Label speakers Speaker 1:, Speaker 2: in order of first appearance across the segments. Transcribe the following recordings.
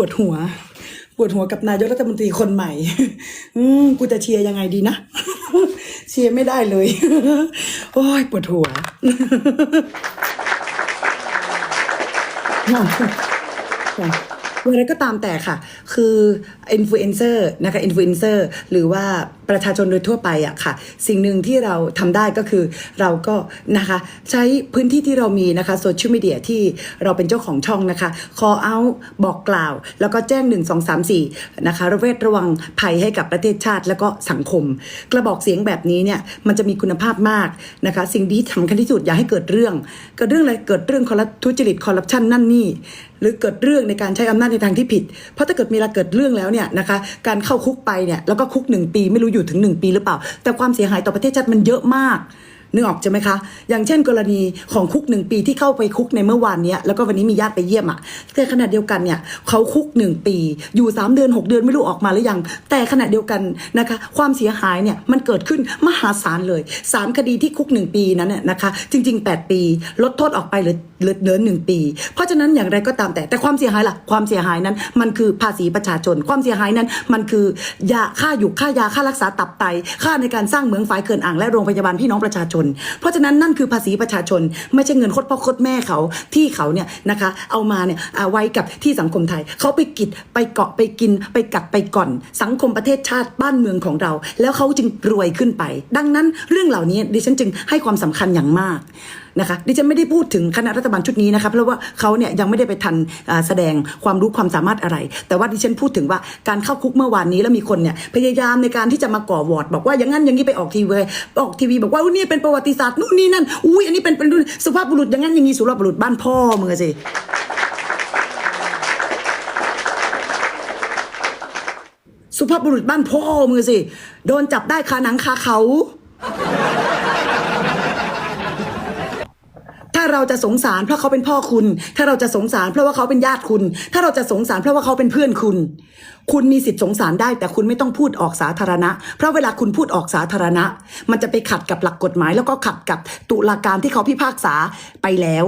Speaker 1: ปวดหัว ปวดหัวกับนายกรัฐมนตรีคนใหม่ อืมกูจะเชียร์ยังไงดีนะ เชียร์ไม่ได้เลย โอ้ยปวดหัว อะไรก็ตามแต่ค่ะ คืออินฟลูเอนเซอร์นะคะอินฟลูเอนเซอร์หรือว่าประชาชนโดยทั่วไปอะค่ะ สิ่งหนึ่งที่เราทำได้ก็คือเราก็นะคะใช้พื้นที่ที่เรามีนะคะโซเชียลมีเดียที่เราเป็นเจ้าของช่องนะคะ call out บอกกล่าว แล้วก็แจ้ง 1 2 3 4นะคะระเวทระวังภัยให้กับประเทศชาติแล้วก็สังคม กระบอกเสียงแบบนี้เนี่ยมันจะมีคุณภาพมากนะคะ สิ่งที่สำคัญที่สุดอย่าให้เกิดเรื่อง เกิดเรื่องอะไรเกิดเรื่องคอร์ทุจริตคอร์รัปชันนั่นนี่ หรือเกิดเรื่องในการใช้อำนาจในทางที่ผิด เพราะถ้าเกิดมีเวลาเกิดเรื่องแล้วเนี่ยนะคะการเข้าคุกไปเนี่ยแล้วก็คุกหนึ่งปีไม่รู้อยู่ถึงหนึ่งปีหรือเปล่า แต่ความเสียหายต่อประเทศชาติมันเยอะมาก นึกออกใช่ไหมคะ อย่างเช่นกรณีของคุกหนึ่งปีที่เข้าไปคุกในเมื่อวานนี้แล้วก็วันนี้มีญาติไปเยี่ยมอะ่ะแต่ขณะเดียวกันเนี่ยเขาคุกหนึ่งปี อยู่สามเดือนหกเดือนไม่รู้ออกมาหรือยัง แต่ขณะเดียวกันนะคะ ความเสียหายเนี่ยมันเกิดขึ้นมหาศาลเลยสามคดีที่คุกหนึ่งปีนั้นน่ะนะคะ จริง ๆ 8 ปี ลดโทษออกไปเหลือเหลือเหลือหนึ่งปี เพราะฉะนั้นอย่างไรก็ตามแต่แต่ความเสียหายล่ะความเสียหายนั้น มันคือภาษีประชาชน ความเสียหายนั้น มันคือยาค่าอยู่ค่ายาค่ารักษาตับไตค่าในการสร้างเหมืองฝายเขื่อนอ่างและโรงพยาบาลพี่น้องประชาชนเพราะฉะนั้นนั่นคือภาษีประชาชน ไม่ใช่เงินคดพ่อคดแม่เขาที่เขาเนี่ยนะคะเอามาเนี่ยเอาไว้กับที่สังคมไทย เขาไปกิดไปเกาะไปกิน ไปกัดไปก่อน สังคมประเทศชาติบ้านเมืองของเรา แล้วเขาจึงรวยขึ้นไป ดังนั้นเรื่องเหล่านี้ดิฉันจึงให้ความสำคัญอย่างมากนะคะดิฉันไม่ได้พูดถึงคณะรัฐบาลชุดนี้นะคะเพราะว่าเขาเนี่ยยังไม่ได้ไปทันแสดงความรู้ความสามารถอะไร แต่ว่าดิฉันพูดถึงว่าการเข้าคุกเมื่อวานนี้แล้วมีคนเนี่ยพยายามในการที่จะมาก่อวอร์ดบอกว่าอย่างนั้นอย่างนี้ไปออกทีวีออกทีวีบอกว่าอุ๊ยนี่เป็นประวัติศาสตร์นู่นนี่นั่นอุ้ยอันนี้เป็นเป็นสุภาพบุรุษอย่างนั้นอย่างนี้สุภาพบุรุษบ้านพ่อมึงอะสิสุภาพบุรุษบ้านพ่อมือสิ โดนจับได้คาหนังคาเขา ถ้า เราจะสงสารเพราะเขาเป็นพ่อคุณ ถ้าเราจะสงสารเพราะว่าเขาเป็นญาติคุณ ถ้าเราจะสงสารเพราะว่าเขาเป็นเพื่อนคุณ คุณมีสิทธิ์สงสารได้ แต่คุณไม่ต้องพูดออกสาธารณะ เพราะเวลาคุณพูดออกสาธารณะ มันจะไปขัดกับหลักกฎหมาย แล้วก็ขัดกับตุลาการที่เขาพิพากษาไปแล้ว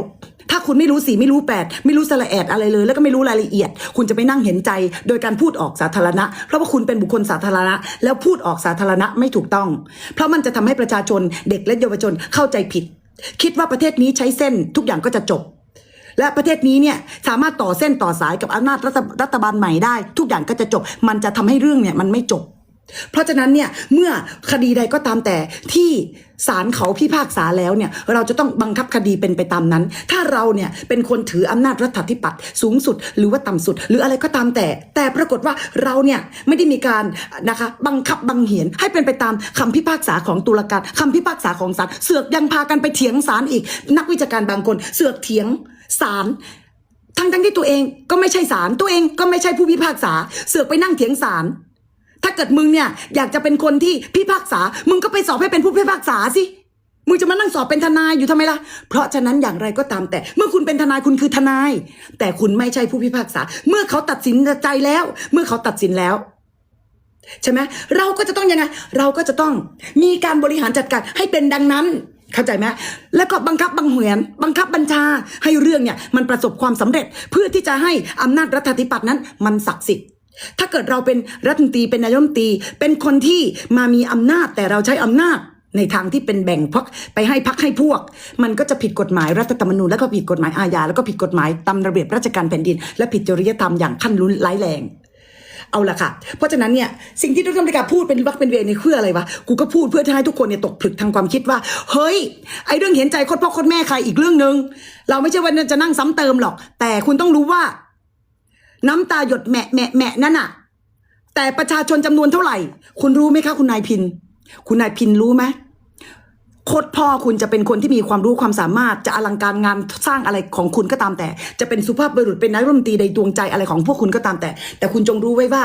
Speaker 1: ถ้าคุณไม่รู้สีไม่รู้แปดไม่รู้สละแอดอะไรเลย แล้วก็ไม่รู้รายละเอียด คุณจะไปนั่งเห็นใจ โดยการพูดออกสาธารณะ เพราะว่าคุณเป็นบุคคลสาธารณะ แล้วพูดออกสาธารณะไม่ถูกต้อง เพราะมันจะทำให้ประชาชนเด็กและเยาวชนเข้าใจผิด คิดว่าประเทศนี้ใช้เส้นทุกอย่างก็จะจบ และประเทศนี้เนี่ยสามารถต่อเส้นต่อสายกับอำนาจรัฐรัฐบาลใหม่ได้ ทุกอย่างก็จะจบ มันจะทำให้เรื่องเนี่ยมันไม่จบ เพราะฉะนั้นเนี่ยเมื่อคดีใดก็ตามแต่ที่ศาลเขาพิพากษาแล้วเนี่ยเราจะต้องบังคับคดีเป็นไปตามนั้น ถ้าเราเนี่ยเป็นคนถืออำนาจรัฐธิปัตย์สูงสุด หรือว่าต่ำสุด หรืออะไรก็ตามแต่ แต่ปรากฏว่าเราเนี่ยไม่ได้มีการนะคะบังคับบังเหียนให้เป็นไปตามคำพิพากษาของตุลาการคำพิพากษาของศาลเสือกยังพากันไปเถียงศาลอีก นักวิชาการบางคนเสือกเถียงศาลทั้งทั้งที่ตัวเองก็ไม่ใช่ศาลตัวเองก็ไม่ใช่ผู้พิพากษา เสือกไปนั่งเถียงศาล ถ้าเกิดมึงเนี่ยอยากจะเป็นคนที่พิพากษา มึงก็ไปสอบให้เป็นผู้พิพากษาสิมึงจะมานั่งสอบเป็นทนายอยู่ทำไมล่ะ เพราะฉะนั้นอย่างไรก็ตามแต่ เมื่อคุณเป็นทนายคุณคือทนาย แต่คุณไม่ใช่ผู้พิพากษา เมื่อเขาตัดสินใจแล้ว เมื่อเขาตัดสินแล้ว ใช่ไหมเราก็จะต้องยังไง เราก็จะต้องมีการบริหารจัดการให้เป็นดังนั้น เข้าใจไหมแล้วก็บังคับบังเหียนบังคับบัญชาให้เรื่องเนี่ย มันประสบความสำเร็จเพื่อที่จะให้อำนาจรัฐธิปัตย์นั้น มันศักดิ์สิทธิ์ ถ้าเกิดเราเป็นรัฐมนตรีเป็นนายกมนตรี เป็นคนที่มามีอำนาจแต่เราใช้อำนาจในทางที่เป็นแบ่งพักไปให้พักให้พวก มันก็จะผิดกฎหมายรัฐธรรมนูญแล้วก็ผิดกฎหมายอาญาแล้วก็ผิดกฎหมายตามระเบียบราชการแผ่นดิน และผิดจริยธรรมอย่างขั้นรุนร้ายแรงเอาละค่ะ เพราะฉะนั้นเนี่ยสิ่งที่ทุกท่านบริกาพูดเป็นวักเป็นเวรในเพื่ออะไรวะ กูก็พูดเพื่อจะให้ทุกคนเนี่ยตกผลึกทางความคิดว่า เฮ้ย ไอ้เรื่องเห็นใจคตรพ่อคตรแม่ใครอีกเรื่องหนึ่งเราไม่ใช่ว่าจะนั่งซ้ำเติมหรอก แต่คุณต้องรู้ว่า น้ำตาหยดแหมะแหมะแหมะนั่นน่ะ แต่ประชาชนจำนวนเท่าไหร่ คุณรู้ไหมคะคุณนายพิน คุณนายพินรู้ไหมโคตรพ่อคุณจะเป็นคนที่มีความรู้ความสามารถจะอลังการงานสร้างอะไรของคุณก็ตามแต่ จะเป็นสุภาพบุรุษเป็นนายรัฐมนตรีในดวงใจอะไรของพวกคุณก็ตามแต่ แต่คุณจงรู้ไว้ว่า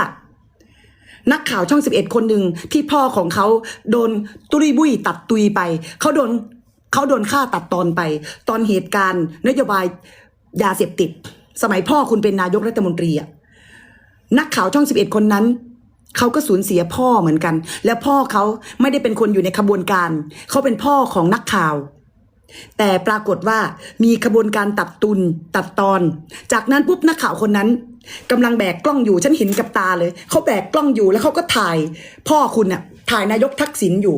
Speaker 1: นักข่าวช่อง11คนหนึ่งที่พ่อของเขาโดนตุยบุยตัดตุยไปเขาโดนเขาโดนฆ่าตัดตอนไป ตอนเหตุการณ์ นโยบายยาเสพติด สมัยพ่อคุณเป็นนายกรัฐมนตรีอะนักข่าวช่อง11คนนั้นเขาก็สูญเสียพ่อเหมือนกัน และพ่อเขาไม่ได้เป็นคนอยู่ในขบวนการ เขาเป็นพ่อของนักข่าว แต่ปรากฏว่ามีขบวนการตัดตุนตัดตอน จากนั้นปุ๊บนักข่าวคนนั้นกำลังแบกกล้องอยู่ฉันเห็นกับตาเลยเขาแบกกล้องอยู่แล้วเขาก็ถ่าย พ่อคุณน่ะ ถ่ายนายกทักษิณอยู่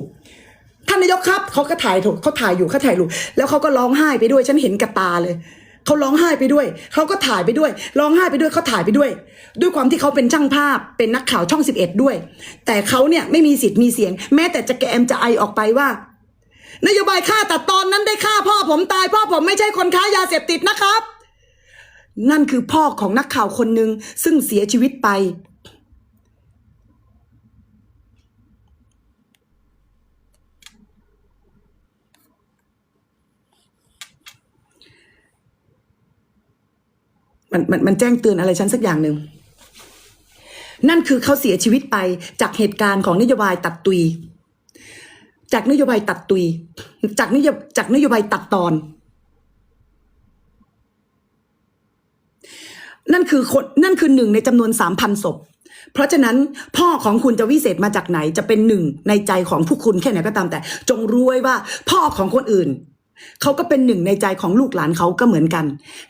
Speaker 1: ท่านนายกครับเขาก็ถ่ายถูกเขาถ่ายอยู่เขาถ่ายรูปแล้วเขาก็ร้องไห้ไปด้วยฉันเห็นกับตาเลย เขาร้องไห้ไปด้วย เขาก็ถ่ายไปด้วย ร้องไห้ไปด้วยเขาถ่ายไปด้วย ด้วยความที่เขาเป็นช่างภาพ เป็นนักข่าวช่องสิบเอ็ดด้วย แต่เขาเนี่ยไม่มีสิทธิ์มีเสียง แม้แต่จะแกมจะไอออกไปว่านโยบายฆ่าตัดตอนนั้นได้ฆ่าพ่อผมตาย พ่อผมไม่ใช่คนค้ายาเสพติดนะครับ นั่นคือพ่อของนักข่าวคนหนึ่งซึ่งเสียชีวิตไป มันมันมันแจ้งเตือนอะไรฉันสักอย่างหนึ่ง นั่นคือเขาเสียชีวิตไปจากเหตุการณ์ของนโยบายตัดตุย จากนโยบายตัดตุย จากนโยจากนโยบายตัดตอน นั่นคือคนนั่นคือหนึ่งในจำนวนสามพันศพ เพราะฉะนั้นพ่อของคุณจะวิเศษมาจากไหนจะเป็นหนึ่งในใจของผู้คุณแค่ไหนก็ตามแต่ จงรู้ไว้ว่า พ่อของคนอื่น เขาก็เป็นหนึ่งในใจของลูกหลานเขาก็เหมือนกัน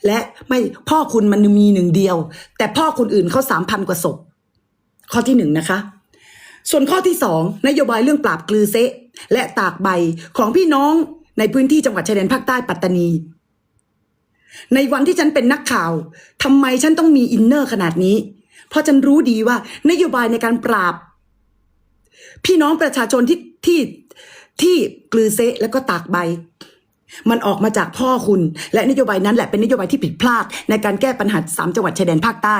Speaker 1: และไม่พ่อคุณมันมีหนึ่งเดียว แต่พ่อคนอื่นเขาสามพันกว่าศพข้อที่หนึ่งนะคะ ส่วนข้อที่สองนโยบายเรื่องปราบกลือเซะ และตากใบของพี่น้องในพื้นที่จังหวัดชายแดนภาคใต้ปัตตานี ในวันที่ฉันเป็นนักข่าวทำไมฉันต้องมีอินเนอร์ขนาดนี้ เพราะฉันรู้ดีว่านโยบายในการปราบ พี่น้องประชาชนที่ที่ที่กลือเซะแล้วก็ตากใบ มันออกมาจากพ่อคุณ และนโยบายนั้นแหละเป็นนโยบายที่ผิดพลาด ในการแก้ปัญหาสามจังหวัดชายแดนภาคใต้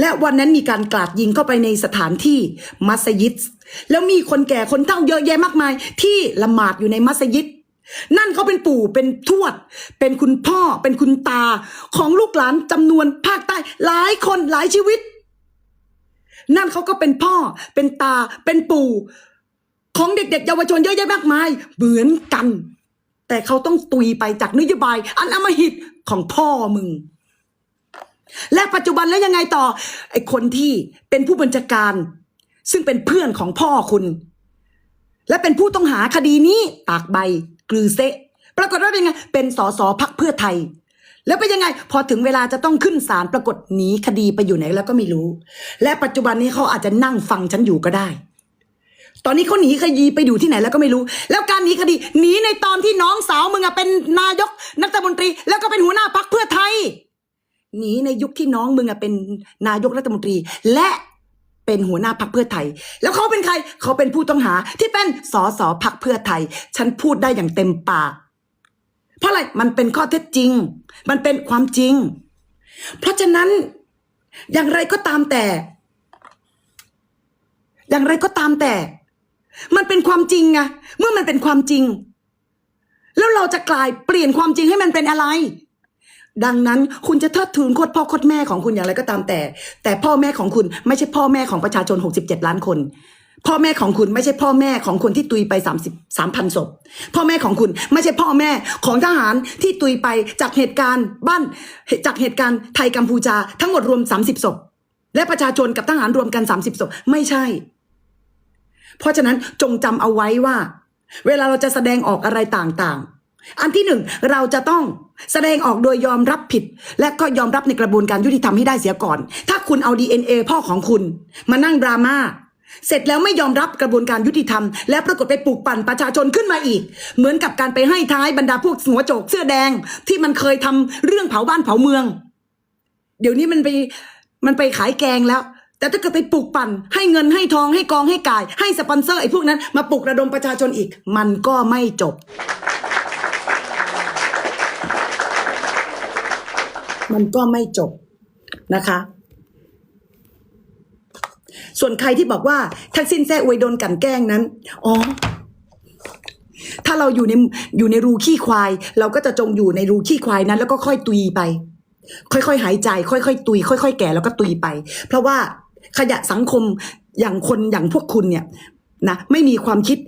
Speaker 1: และวันนั้นมีการกราดยิงเข้าไปในสถานที่มัสยิด แล้วมีคนแก่คนเฒ่าเยอะแยะมากมาย ที่ละหมาดอยู่ในมัสยิด นั่นเขาเป็นปู่เป็นทวด เป็นคุณพ่อเป็นคุณตาของลูกหลานจำนวนภาคใต้ หลายคนหลายชีวิต นั่นเขาก็เป็นพ่อ เป็นตาเป็นปู่ ของเด็กๆเยาวชนเยอะแยะมากมาย เหมือนกัน แต่เขาต้องตุยไปจากนโยบาย อันอำมหิตของพ่อมึง และปัจจุบันแล้วยังไงต่อ ไอ้คนที่เป็นผู้บัญชาการ ซึ่งเป็นเพื่อนของพ่อคุณ และเป็นผู้ต้องหาคดีนี้ตากใบกลือเซะปรากฏว่าเป็นไง เป็นสสพักเพื่อไทย แล้วเป็นยังไง พอถึงเวลาจะต้องขึ้นศาลปรากฏหนีคดีไปอยู่ไหนแล้วก็ไม่รู้ และปัจจุบันนี้เขาอาจจะนั่งฟังฉันอยู่ก็ได้ ตอนนี้เขาหนีคดีไปอยู่ที่ไหนแล้วก็ไม่รู้ แล้วการหนีคดีหนีในตอนที่น้องสาวมึงอะเป็นนายกรัฐมนตรี แล้วก็เป็นหัวหน้าพักเพื่อไทยหนีในยุคที่น้องมึงอะเป็นนายกรัฐมนตรี และเป็นหัวหน้าพักเพื่อไทย แล้วเขาเป็นใครเขาเป็นผู้ต้องหาที่เป็นสสพักเพื่อไทย ฉันพูดได้อย่างเต็มปากเพราะอะไรมันเป็นข้อเท็จจริง มันเป็นความจริง เพราะฉะนั้นอย่างไรก็ตามแต่ อย่างไรก็ตามแต่ มันเป็นความจริงไงเมื่อมันเป็นความจริง แล้วเราจะกลายเปลี่ยนความจริงให้มันเป็นอะไร ดังนั้นคุณจะเทิดทูนโคตรพ่อโคตรแม่ของคุณอย่างไรก็ตามแต่ แต่พ่อแม่ของคุณไม่ใช่พ่อแม่ของประชาชน 67 ล้านคน พ่อแม่ของคุณไม่ใช่พ่อแม่ของคนที่ตุยไป 30 3,000ศพพ่อแม่ของคุณไม่ใช่พ่อแม่ของทหารที่ตุยไปจากเหตุการณ์บ้านจากเหตุการณ์ไทยกัมพูชาทั้งหมดรวม 30ศพและประชาชนกับทหารรวมกัน 30ศพไม่ใช่ เพราะฉะนั้นจงจำเอาไว้ว่า เวลาเราจะแสดงออกอะไรต่างๆ อันที่หนึ่งเราจะต้องแสดงออกโดยยอมรับผิด และก็ยอมรับในกระบวนการยุติธรรมให้ได้เสียก่อน ถ้าคุณเอา DNA พ่อของคุณมานั่งดราม่าเสร็จแล้วไม่ยอมรับกระบวนการยุติธรรม และปรากฏไปปลูกปั่นประชาชนขึ้นมาอีก เหมือนกับการไปให้ท้ายบรรดาพวกหัวโจกเสื้อแดง ที่มันเคยทำเรื่องเผาบ้านเผาเมือง เดี๋ยวนี้มันไปมันไปขายแกงแล้ว แต่ถ้าเกิดไปปลูกปั่น ให้เงินให้ทองให้กองให้กาย ให้สปอนเซอร์ไอ้พวกนั้นมาปลุกระดมประชาชนอีก มันก็ไม่จบ มันก็ไม่จบนะคะ ส่วนใครที่บอกว่าทักษิณแซ่อวยโดนกันแกล้งนั้นอ๋อถ้าเราอยู่ในอยู่ในรูขี้ควาย เราก็จะจงอยู่ในรูขี้ควายนั้น แล้วก็ค่อยตุยไป ค่อยๆหายใจ ค่อยๆตุย ค่อย ๆ แก่แล้วก็ตุยไป เพราะว่า ขยะสังคมอย่างคนอย่างพวกคุณเนี่ยนะไม่มีความคิด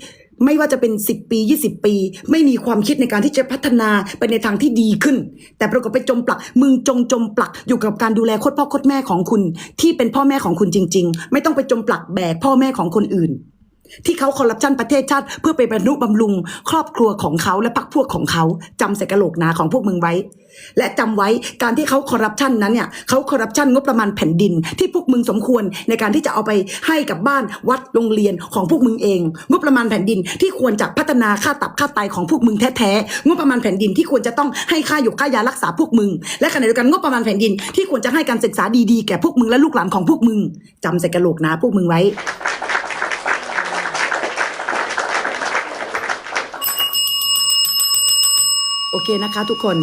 Speaker 1: ไม่ว่าจะเป็น 10 ปี 20 ปี ไม่มีความคิดในการที่จะพัฒนาไปในทางที่ดีขึ้น แต่ปรากฏไปจมปลัก มึงจงจมปลักอยู่กับการดูแลโคตรพ่อโคตรแม่ของคุณ ที่เป็นพ่อแม่ของคุณจริง ๆ ไม่ต้องไปจมปลักแบกพ่อแม่ของคนอื่น ที่เขาคอร์รัปชันประเทศชาติ เพื่อไปบรรลุบำรุง ครอบครัวของเขาและพรรคพวกของเขาจำใส่กระโหลกนาของพวกมึงไว้ และจำไว้การที่เขาคอร์รัปชันนั้นเนี่ยเขาคอร์รัปชันงบประมาณแผ่นดิน ที่พวกมึงสมควรในการที่จะเอาไปให้กับบ้านวัดโรงเรียนของพวกมึงเอง งบประมาณแผ่นดินที่ควรจะพัฒนาค่าตับค่าไตของพวกมึงแท้ๆงบประมาณแผ่นดินที่ควรจะต้องให้ค่าหยกค่ายารักษาพวกมึง และขณะเดียวกันงบประมาณแผ่นดินที่ควรจะให้การศึกษาดีๆแก่พวกมึงและลูกหลานของพวกมึงจำใส่กระโหลกนาพวกมึงไว้ โอเคนะคะทุกคน